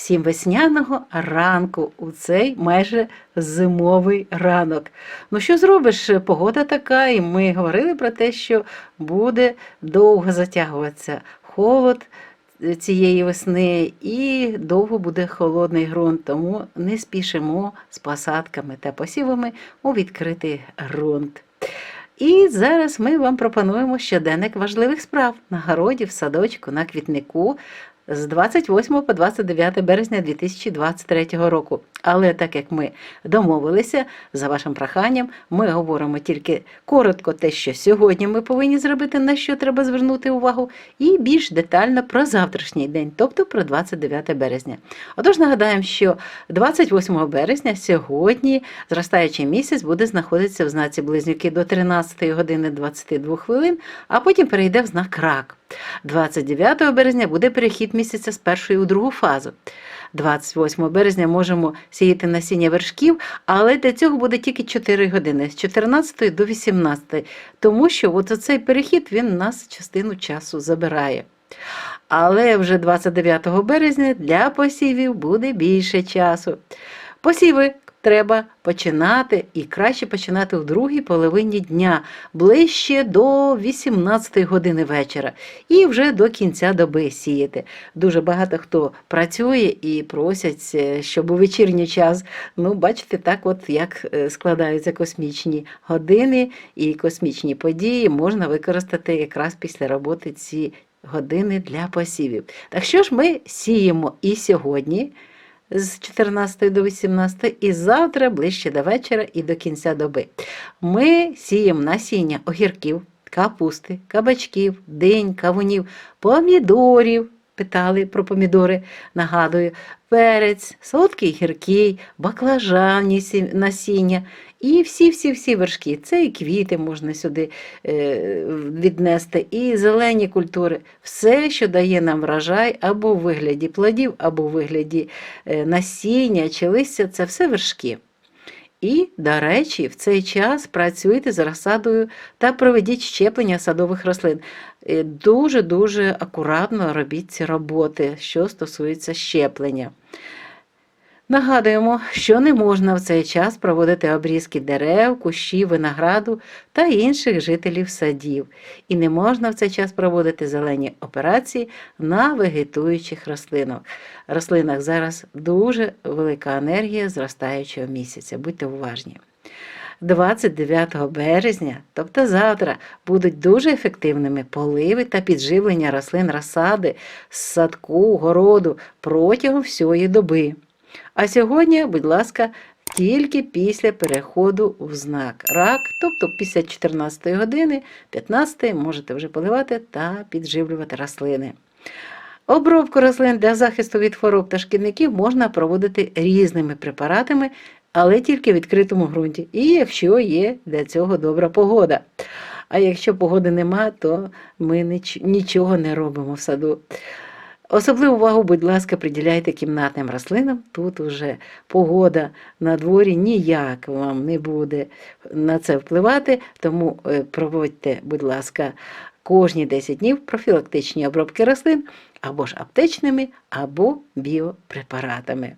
всім весняного ранку у цей майже зимовий ранок. Ну що зробиш? Погода така, і ми говорили про те, що буде довго затягуватися холод цієї весни і довго буде холодний ґрунт, тому не спішимо з посадками та посівами у відкритий ґрунт. І зараз ми вам пропонуємо щоденник важливих справ на городі, в садочку, на квітнику з 28 по 29 березня 2023 року. Але так як ми домовилися за вашим проханням, ми говоримо тільки коротко те, що сьогодні ми повинні зробити, на що треба звернути увагу, і більш детально про завтрашній день, тобто про 29 березня. Отож нагадаємо, що 28 березня сьогодні зростаючий місяць буде знаходитися в знаці близнюки до 13 години 22 хвилин, а потім перейде в знак рак. 29 березня буде перехід місяця з першої у другу фазу. 28 березня можемо сіяти насіння вершків, але для цього буде тільки 4 години з 14 до 18, тому що от цей перехід він нас частину часу забирає. Але вже 29 березня для посівів буде більше часу. Посіви треба починати і краще починати у другій половині дня, ближче до 18 години вечора, і вже до кінця доби сіяти. Дуже багато хто працює і просять, е, щоб у вечірній час, ну, бачите, так от як е, складаються космічні години і космічні події можна використати якраз після роботи ці години для посівів. Так що ж ми сіємо і сьогодні з 14 до 18 і завтра ближче до вечора і до кінця доби. Ми сіємо насіння огірків, капусти, кабачків, динь, кавунів, помідорів. Питали про помідори, нагадую, перець, солодкий гіркий, баклажанні насіння і всі-всі-всі вершки. Це і квіти можна сюди е, віднести, і зелені культури. Все, що дає нам врожай або в вигляді плодів, або в вигляді е, насіння чи листя, це все вершки. І, до речі, в цей час працюйте з розсадою та проведіть щеплення садових рослин. Е, Дуже-дуже акуратно робіть ці роботи, що стосується щеплення. Нагадуємо, що не можна в цей час проводити обрізки дерев, кущів, винограду та інших жителів садів. І не можна в цей час проводити зелені операції на вегетуючих рослинах. Рослинах зараз дуже велика енергія зростаючого місяця. Будьте уважні. 29 березня, тобто завтра, будуть дуже ефективними поливи та підживлення рослин розсади з садку, городу протягом всієї доби. А сьогодні, будь ласка, тільки після переходу в знак рак, тобто після 14 години, 15 можете вже поливати та підживлювати рослини. Обробку рослин для захисту від хвороб та шкідників можна проводити різними препаратами, але тільки в відкритому ґрунті. І якщо є для цього добра погода. А якщо погоди нема, то ми нічого не робимо в саду. Особливу увагу, будь ласка, приділяйте кімнатним рослинам. Тут уже погода на дворі ніяк вам не буде на це впливати, тому е, проводьте, будь ласка, кожні 10 днів профілактичні обробки рослин або ж аптечними, або біопрепаратами.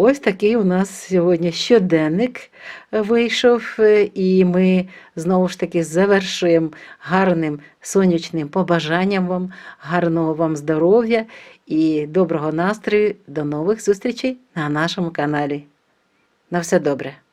Ось такий у нас сьогодні щоденник вийшов, е, і ми знову ж таки завершуємо гарним сонячним побажанням вам, гарного вам здоров'я і доброго настрою. До нових зустрічей на нашому каналі. На все добре!